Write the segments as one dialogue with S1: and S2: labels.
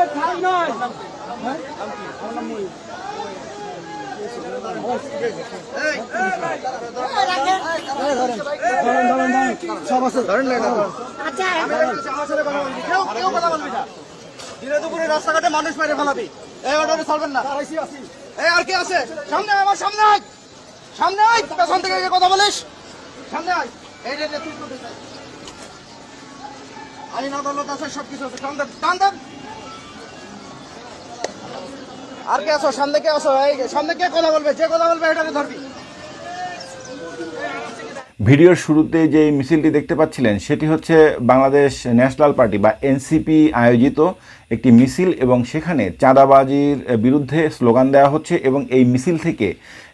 S1: আচ্ছা,
S2: দিনে রাস্তাঘাটে মানুষ মেরে ফেলাবি এই অর্ডারে চলবেন না এই আর কি আছে সামনে আমার সামনে আয় সামনে আয় পেছন থেকে কথা বলিস সামনে আয় এই রে তুই কোথায় আইন আদালত আছে সবকিছু আছে টান দেন টান দেন আর কে আসো সামনে কে আসো সামনে কে কথা বলবে যে কথা বলবে এটাকে ধরবি
S3: ভিডিওর শুরুতে যে মিছিলটি দেখতে পাচ্ছিলেন সেটি হচ্ছে বাংলাদেশ ন্যাশনাল পার্টি বা এনসিপি আয়োজিত একটি মিছিল এবং সেখানে চাঁদাবাজির বিরুদ্ধে স্লোগান দেওয়া হচ্ছে এবং এই মিছিল থেকে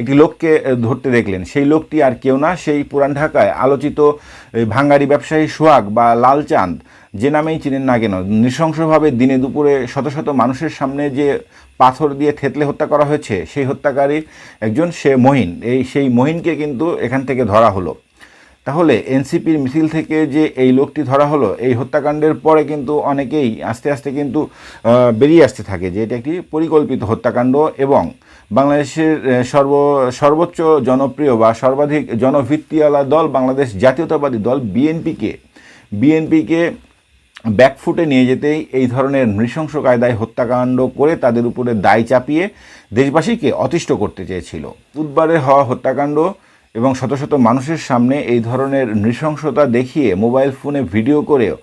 S3: একটি লোককে ধরতে দেখলেন সেই লোকটি আর কেউ না সেই পুরান ঢাকায় আলোচিত ভাঙ্গারি ব্যবসায়ী সোহাগ বা লালচাঁদ যে নামেই চিনেন না কেন নৃশংসভাবে দিনে দুপুরে শত শত মানুষের সামনে যে পাথর দিয়ে থেতলে হত্যা করা হয়েছে সেই হত্যাকারীর একজন সে মহিন এই সেই মহিনকে কিন্তু এখান থেকে ধরা হলো তাহলে এনসিপির মিছিল থেকে যে এই লোকটি ধরা হলো এই হত্যাকাণ্ডের পরে কিন্তু অনেকেই আস্তে আস্তে কিন্তু বেরিয়ে আসতে থাকে যে এটা একটি পরিকল্পিত হত্যাকাণ্ড এবং বাংলাদেশের সর্ব সর্বোচ্চ জনপ্রিয় বা সর্বাধিক জনভিত্তিওয়ালা দল বাংলাদেশ জাতীয়তাবাদী দল বিএনপিকে বিএনপিকে ব্যাকফুটে নিয়ে যেতেই এই ধরনের নৃশংস কায়দায় হত্যাকাণ্ড করে তাদের উপরে দায় চাপিয়ে দেশবাসীকে অতিষ্ঠ করতে চেয়েছিল বুধবারে হওয়া হত্যাকাণ্ড এবং শত শত মানুষের সামনে এই ধরনের নৃশংসতা দেখিয়ে মোবাইল ফোনে ভিডিও করেও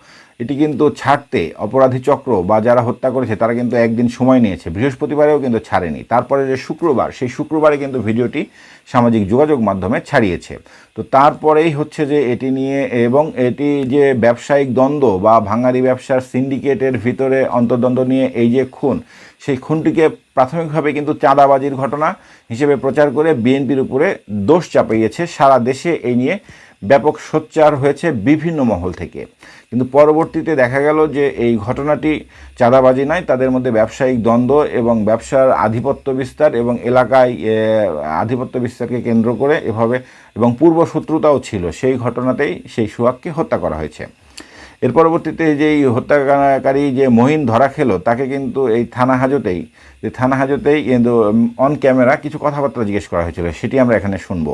S3: এটি কিন্তু ছাড়তে অপরাধী চক্র বা যারা হত্যা করেছে তারা কিন্তু একদিন সময় নিয়েছে বৃহস্পতিবারেও কিন্তু ছাড়েনি তারপরে যে শুক্রবার সেই শুক্রবারে কিন্তু ভিডিওটি সামাজিক যোগাযোগ মাধ্যমে ছাড়িয়েছে তো তারপরেই হচ্ছে যে এটি নিয়ে এবং এটি যে ব্যবসায়িক দ্বন্দ্ব বা ভাঙ্গারি ব্যবসার সিন্ডিকেটের ভিতরে অন্তর্দ্বন্দ্ব নিয়ে এই যে খুন সেই খুনটিকে প্রাথমিকভাবে কিন্তু চাঁদাবাজির ঘটনা হিসেবে প্রচার করে বিএনপির উপরে দোষ চাপিয়েছে সারা দেশে এই নিয়ে ব্যাপক সোচ্চার হয়েছে বিভিন্ন মহল থেকে কিন্তু পরবর্তীতে দেখা গেল যে এই ঘটনাটি চাঁদাবাজি নয় তাদের মধ্যে ব্যবসায়িক দ্বন্দ্ব এবং ব্যবসার আধিপত্য বিস্তার এবং এলাকায় আধিপত্য বিস্তারকে কেন্দ্র করে এভাবে এবং পূর্ব শত্রুতাও ছিল সেই ঘটনাতেই সেই সুহাগকে হত্যা করা হয়েছে এর পরবর্তীতে যেই হত্যাকারী যে মহিন ধরা খেলো তাকে কিন্তু এই থানা হাজতেই যে থানা হাজতেই কিন্তু অন ক্যামেরা কিছু কথাবার্তা জিজ্ঞেস করা হয়েছিল সেটি আমরা এখানে শুনবো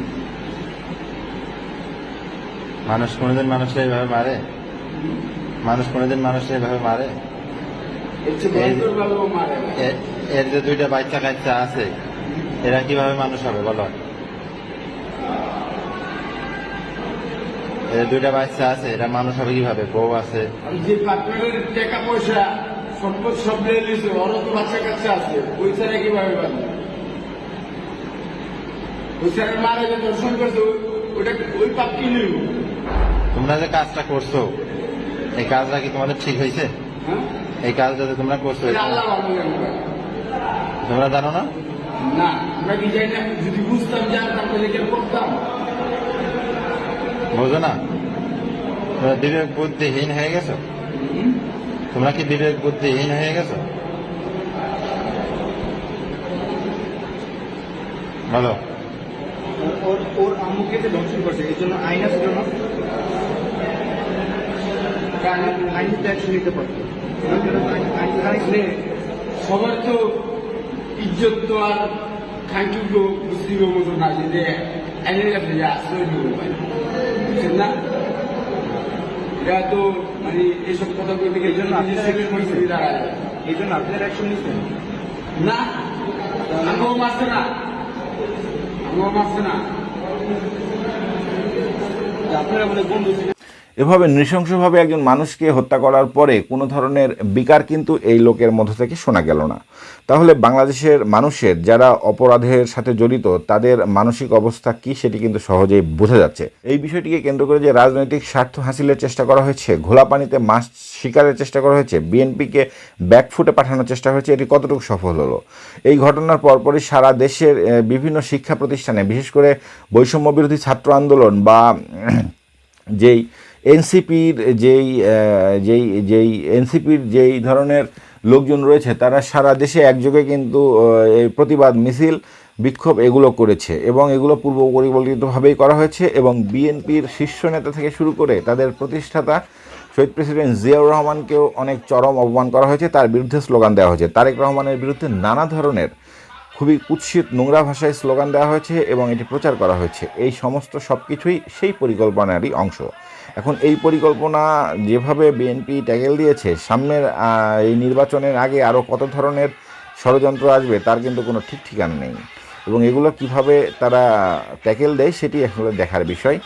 S4: মানুষ কোনোদিন মানুষকে এভাবে মারে মানুষ কোনোদিন মানুষকে এভাবে মারে এর যে দুইটা বাচ্চা কাচ্চা আছে এরা কিভাবে মানুষ হবে বলো এদের দুইটা বাচ্চা আছে এরা মানুষ হবে কিভাবে বউ আছে
S5: ওই মারা যে দর্শন করছে ওইটা ওই পাপ কি
S4: তোমরা যে কাজটা করছো এই কাজটা কি তোমাদের ঠিক হয়েছে হ্যাঁ? এই কাজটা যে তোমরা করছো তোমরা জানো না বোঝো না তোমরা বিবেক বুদ্ধিহীন হয়ে গেছো তোমরা কি বিবেক বুদ্ধিহীন হয়ে গেছো বলো
S5: ওর আম্মুকে করছে এই জন্য আইন নিতে সবার তো ইজ্জত তো আর থ্যাংক ইউ মতো না যে আশ্রয় বুঝছেন না তো মানে এইসব কথা বলতে গেলে জন্য এই জন্য আপনার নিচ্ছেন না না না আপনারা বন্ধু ছিল
S3: এভাবে নৃশংসভাবে একজন মানুষকে হত্যা করার পরে কোনো ধরনের বিকার কিন্তু এই লোকের মধ্য থেকে শোনা গেল না তাহলে বাংলাদেশের মানুষের যারা অপরাধের সাথে জড়িত তাদের মানসিক অবস্থা কি সেটি কিন্তু সহজেই বোঝা যাচ্ছে এই বিষয়টিকে কেন্দ্র করে যে রাজনৈতিক স্বার্থ হাসিলের চেষ্টা করা হয়েছে ঘোলা পানিতে মাছ শিকারের চেষ্টা করা হয়েছে বিএনপিকে ব্যাকফুটে পাঠানোর চেষ্টা হয়েছে এটি কতটুকু সফল হলো এই ঘটনার পরপরই সারা দেশের বিভিন্ন শিক্ষা প্রতিষ্ঠানে বিশেষ করে বৈষম্য বিরোধী ছাত্র আন্দোলন বা যেই এনসিপির যেই যেই যেই এনসিপির যেই ধরনের লোকজন রয়েছে তারা সারা দেশে একযোগে কিন্তু এই প্রতিবাদ মিছিল বিক্ষোভ এগুলো করেছে এবং এগুলো পূর্ব পরিকল্পিতভাবেই করা হয়েছে এবং বিএনপির শীর্ষ নেতা থেকে শুরু করে তাদের প্রতিষ্ঠাতা শহীদ প্রেসিডেন্ট জিয়াউর রহমানকেও অনেক চরম অপমান করা হয়েছে তার বিরুদ্ধে স্লোগান দেওয়া হয়েছে তারেক রহমানের বিরুদ্ধে নানা ধরনের খুবই কুৎসিত নোংরা ভাষায় স্লোগান দেওয়া হয়েছে এবং এটি প্রচার করা হয়েছে এই সমস্ত সব কিছুই সেই পরিকল্পনারই অংশ এখন এই পরিকল্পনা যেভাবে বিএনপি ট্যাগেল দিয়েছে সামনের এই নির্বাচনের আগে আরও কত ধরনের ষড়যন্ত্র আসবে তার কিন্তু কোনো ঠিক ঠিকানা নেই এবং এগুলো কিভাবে তারা ট্যাকেল দেয় সেটি আসলে দেখার বিষয়